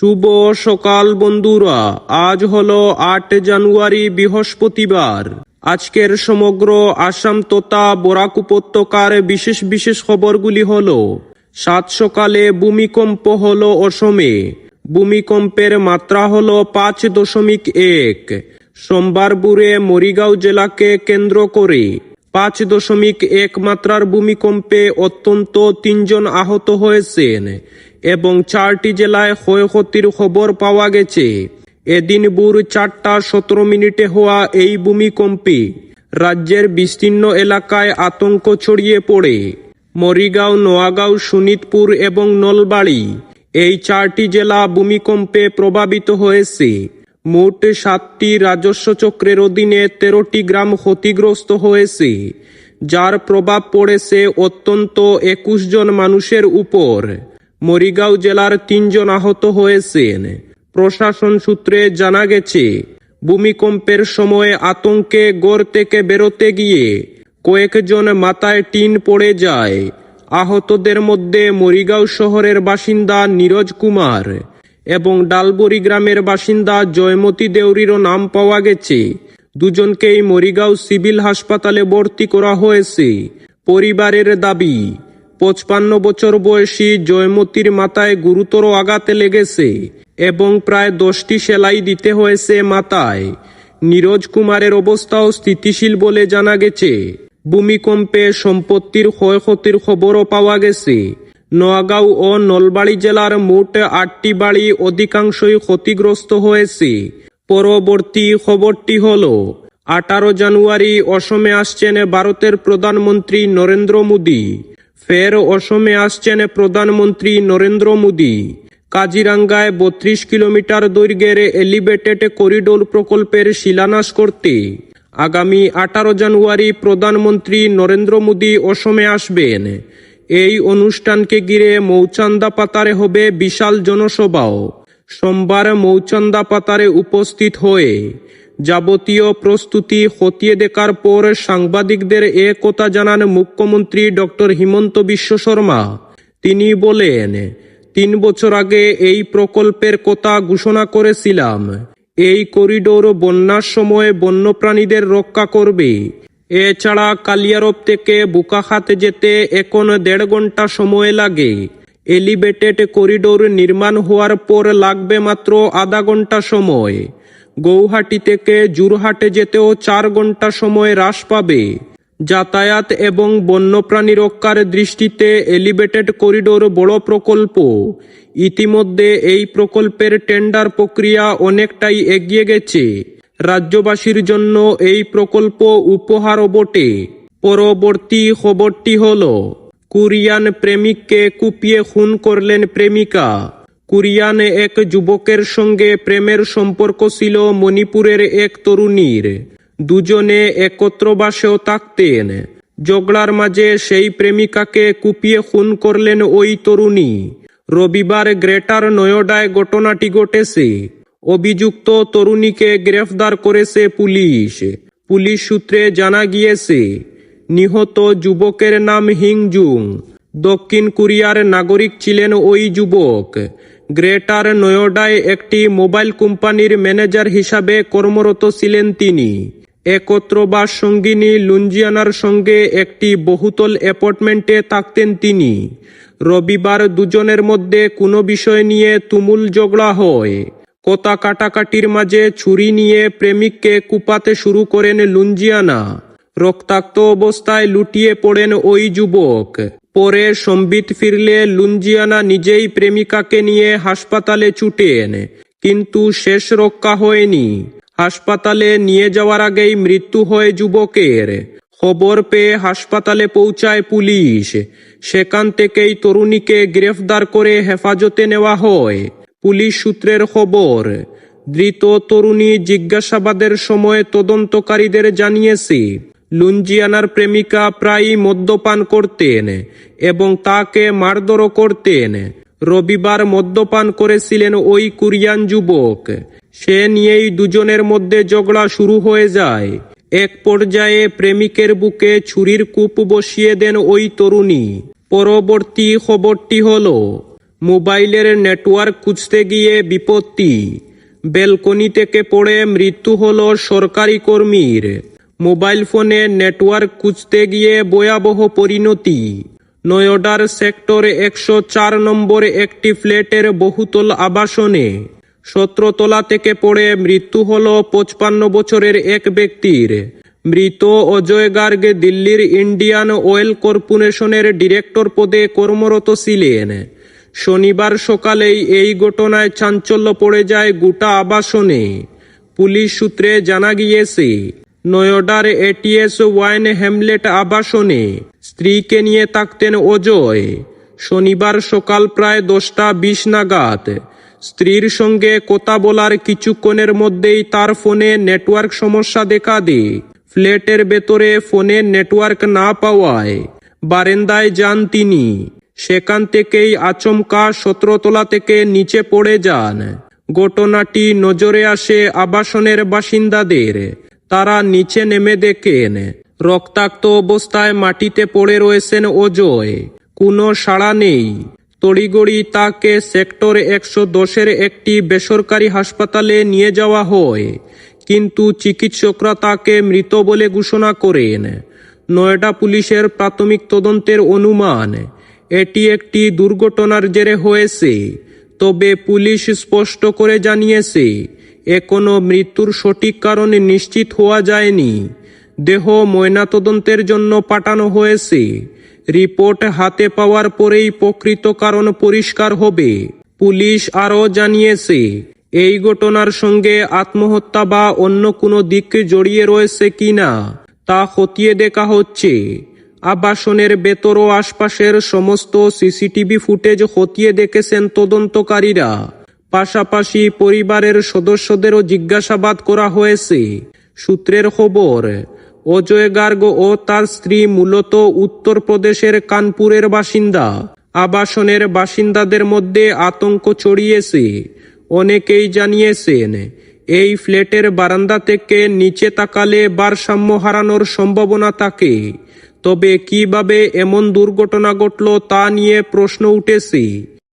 শুভ সকাল, বন্ধুরা। আজ হলো আট জানুয়ারি, বৃহস্পতিবার। আজকের সমগ্র আসাম তথা বরাক উপত্যকার বিশেষ বিশেষ খবরগুলি হলো, সাত সকালে ভূমিকম্প হলো অসমে। ভূমিকম্পের মাত্রা হলো পাঁচ দশমিক এক। সোমবার বুড়ে মরিগাঁও জেলাকে কেন্দ্র করে পাঁচ দশমিক এক মাত্রার ভূমিকম্পে অত্যন্ত তিনজন আহত হয়েছেন। এবং চারটি জেলায় ক্ষয়ক্ষতির খবর পাওয়া গেছে। এদিন ভোর চারটা সতেরো মিনিটে হওয়া এই ভূমিকম্পে রাজ্যের বিস্তীর্ণ এলাকায় আতঙ্ক ছড়িয়ে পড়ে। মরিগাঁও, নোয়াগাঁও শোনিতপুর এবং নলবাড়ি এই চারটি জেলা ভূমিকম্পে প্রভাবিত হয়েছে। মোট সাতটি রাজস্ব চক্রের অধীনে তেরোটি গ্রাম ক্ষতিগ্রস্ত হয়েছে, যার প্রভাব পড়েছে অত্যন্ত একুশ জন মানুষের উপর। মরিগাঁও জেলার তিনজন আহত হয়েছেন। প্রশাসন সূত্রে জানা গেছে, ভূমিকম্পের সময় আতঙ্কে গড় থেকে বেরোতে গিয়ে কয়েকজন মাথায় টিন পড়ে যায়। আহতদের মধ্যে মরিগাঁও শহরের বাসিন্দা নীরজ কুমার এবং ডালবরি গ্রামের বাসিন্দা জয়মতী দেউরিরও নাম পাওয়া গেছে। দুজনকেই মরিগাঁও সিভিল হাসপাতালে ভর্তি করা হয়েছে। পরিবারের দাবি পঁচপান্ন বছর বয়সী জয়মতীর মাথায় গুরুতর আঘাতে লেগেছে এবং প্রায় দশটি সেলাই দিতে হয়েছে মাথায়। নীরজ কুমারের অবস্থাও স্থিতিশীল বলে জানা গেছে। ভূমিকম্পে সম্পত্তির ক্ষয়ক্ষতির খবরও পাওয়া গেছে। নোয়াগাঁও ও নলবাড়ি জেলার মোট আটটি বাড়ি অধিকাংশই ক্ষতিগ্রস্ত হয়েছে। পরবর্তী খবরটি হল, আঠারো জানুয়ারি অসমে আসছেন ভারতের প্রধানমন্ত্রী নরেন্দ্র মোদী। ফের অসমে আসছেন প্রধানমন্ত্রী নরেন্দ্র মোদী। কাজিরাঙ্গায় বত্রিশ কিলোমিটার দৈর্ঘ্যের এলিভেটেড করিডোর প্রকল্পের শিলান্যাস করতে। আগামী আঠারো জানুয়ারি প্রধানমন্ত্রী নরেন্দ্র মোদী অসমে আসবেন। এই অনুষ্ঠানকে ঘিরে মৌচান্দা পাতারে হবে বিশাল জনসভাও। সোমবার মৌচান্দা পাতারে উপস্থিত হয়ে যাবতীয় প্রস্তুতি খতিয়ে দেখার পর সাংবাদিকদের এ কথা জানান মুখ্যমন্ত্রী ডক্টর হিমন্ত বিশ্ব শর্মা। তিনি বলেন, তিন বছর আগে এই প্রকল্পের কথা ঘোষণা করেছিলাম। এই করিডোর বন্যার সময় বন্যপ্রাণীদের রক্ষা করবে। এছাড়া কালিয়ারব থেকে বুকাখাতে যেতে এখন দেড় ঘণ্টা সময় লাগে। এলিভেটেড করিডোর নির্মাণ হওয়ার পর লাগবে মাত্র আধা ঘণ্টা সময়। গৌহাটি থেকে জুরহাটে যেতেও চার ঘণ্টা সময় হ্রাস পাবে। যাতায়াত এবং বন্যপ্রাণী রক্ষার দৃষ্টিতে এলিভেটেড করিডোর বড় প্রকল্প। ইতিমধ্যে এই প্রকল্পের টেন্ডার প্রক্রিয়া অনেকটাই এগিয়ে গেছে। রাজ্যবাসীর জন্য এই প্রকল্প উপহারও বটে। পরবর্তী খবরটি হল, কুরিয়ান প্রেমিককে কুপিয়ে খুন করলেন প্রেমিকা। কুরিয়ান এক যুবকের সঙ্গে প্রেমের সম্পর্ক ছিল মণিপুরের এক তরুণীর। দুজনে একত্র বাসেও থাকতেন। ঝগড়ার মাঝে সেই প্রেমিকাকে কুপিয়ে খুন করলেন ওই তরুণী। রবিবার গ্রেটার নয়ডায় ঘটনাটি ঘটেছে। অভিযুক্ত তরুণীকে গ্রেফতার করেছে পুলিশ। পুলিশ সূত্রে জানা গিয়েছে, নিহত যুবকের নাম হিংজুং। দক্ষিণ কোরিয়ার নাগরিক ছিলেন ওই যুবক। গ্রেটার নয়ডায় একটি মোবাইল কোম্পানির ম্যানেজার হিসাবে কর্মরত ছিলেন তিনি। একত্র বা সঙ্গিনী লুঞ্জিয়ানার সঙ্গে একটি বহুতল অ্যাপার্টমেন্টে থাকতেন তিনি। রবিবার দুজনের মধ্যে কোনো বিষয় নিয়ে তুমুল ঝগড়া হয়। কথা কাটাকাটির মাঝে ছুরি নিয়ে প্রেমিককে কুপাতে শুরু করেন লুঞ্জিয়ানা। রক্তাক্ত অবস্থায় লুটিয়ে পড়েন ওই যুবক। পরে সম্বিত ফিরলে লুঞ্জিয়ানা নিজেই প্রেমিকাকে নিয়ে হাসপাতালে ছুটেন কিন্তু শেষ রক্ষা হয়নি। হাসপাতালে নিয়ে যাওয়ার আগেই মৃত্যু হয় যুবকের। খবর পেয়ে হাসপাতালে পৌঁছায় পুলিশ। সেখান থেকেই তরুণীকে গ্রেফতার করে হেফাজতে নেওয়া হয়। পুলিশ সূত্রের খবর, ধৃত তরুণী জিজ্ঞাসাবাদের সময় তদন্তকারীদের জানিয়েছে লুঞ্জিয়ানার প্রেমিকা প্রায়ই মদ্যপান করতেন এবং তাকে মারধরও করতেন রবিবার মদ্যপান করেছিলেন ওই কুরিয়ান যুবক। সে নিয়েই দুজনের মধ্যে ঝগড়া শুরু হয়ে যায়। এক পর্যায়ে প্রেমিকের বুকে ছুরির কূপ বসিয়ে দেন ওই তরুণী। পরবর্তী খবরটি হলো, মোবাইলের নেটওয়ার্ক খুঁজতে গিয়ে বিপত্তি। বেলকনি থেকে পড়ে মৃত্যু হলো সরকারি কর্মীর। মোবাইল ফোনে নেটওয়ার্ক খুঁজতে গিয়ে ভয়াবহ পরিণতি। নয়ডার সেক্টর একশো চার নম্বর একটি ফ্ল্যাটের বহুতল আবাসনে সতেরোতলা থেকে পড়ে মৃত্যু হল পঁচপান্ন বছরের এক ব্যক্তির। মৃত অজয় গার্গ দিল্লির ইন্ডিয়ান অয়েল কর্পোরেশনের ডিরেক্টর পদে কর্মরত ছিলেন। শনিবার সকালেই এই ঘটনায় চাঞ্চল্য পড়ে যায় গোটা আবাসনে। পুলিশ সূত্রে জানা গিয়েছে নয়ডার এটিএস ওয়াইন হ্যামলেট আবাসনে। স্ত্রীকে নিয়ে থাকতেন অজয়। শনিবার সকাল প্রায় দশটা বিশ নাগাদ। স্ত্রীর সঙ্গে কথা বলার কিছুক্ষণের মধ্যেই তার ফোনে নেটওয়ার্ক সমস্যা দেখা দেয়। ফ্ল্যাটের ভেতরে ফোনে নেটওয়ার্ক না পাওয়ায় বারেন্দায় যান তিনি। সেখান থেকেই আচমকা সতেরোতলা থেকে নিচে পড়ে যান। ঘটনাটি নজরে আসে আবাসনের বাসিন্দাদের। তারা নিচে নেমে দেখেন রক্তাক্ত অবস্থায় মাটিতে পড়ে রয়েছেন অজয়। কোনো সাড়া নেই। তড়িগড়ি তাকে সেক্টর একশো দশের একটি বেসরকারি হাসপাতালে নিয়ে যাওয়া হয়, কিন্তু চিকিৎসকরা তাকে মৃত বলে ঘোষণা করেন নয়ডা পুলিশের প্রাথমিক তদন্তের অনুমান, এটি একটি দুর্ঘটনার জেরে হয়েছে, তবে পুলিশ স্পষ্ট করে জানিয়েছে এখনও মৃত্যুর সঠিক কারণ নিশ্চিত হওয়া যায়নি। দেহ ময়নাতদন্তের জন্য পাঠানো হয়েছে। রিপোর্ট হাতে পাওয়ার পরেই প্রকৃত কারণ পরিষ্কার হবে, পুলিশ আরও জানিয়েছে। এই ঘটনার সঙ্গে আত্মহত্যা বা অন্য কোনো দিক জড়িয়ে রয়েছে কিনা তা খতিয়ে দেখা হচ্ছে। আবাসনের বেতর ও আশপাশের সমস্ত সিসিটিভি ফুটেজ খতিয়ে দেখেছেন তদন্তকারীরা। পাশাপাশি পরিবারের সদস্যদেরও জিজ্ঞাসাবাদ করা হয়েছে। সূত্রের খবর, অজয় গার্গ ও তার স্ত্রী মূলত উত্তরপ্রদেশের কানপুরের বাসিন্দা। আবাসনের বাসিন্দাদের মধ্যে আতঙ্ক ছড়িয়েছে। অনেকেই জানিয়েছেন, এই ফ্ল্যাটের বারান্দা থেকে নিচে তাকালে ভারসাম্য হারানোর সম্ভাবনা থাকে। তবে কীভাবে এমন দুর্ঘটনা ঘটল তা নিয়ে প্রশ্ন উঠেছে।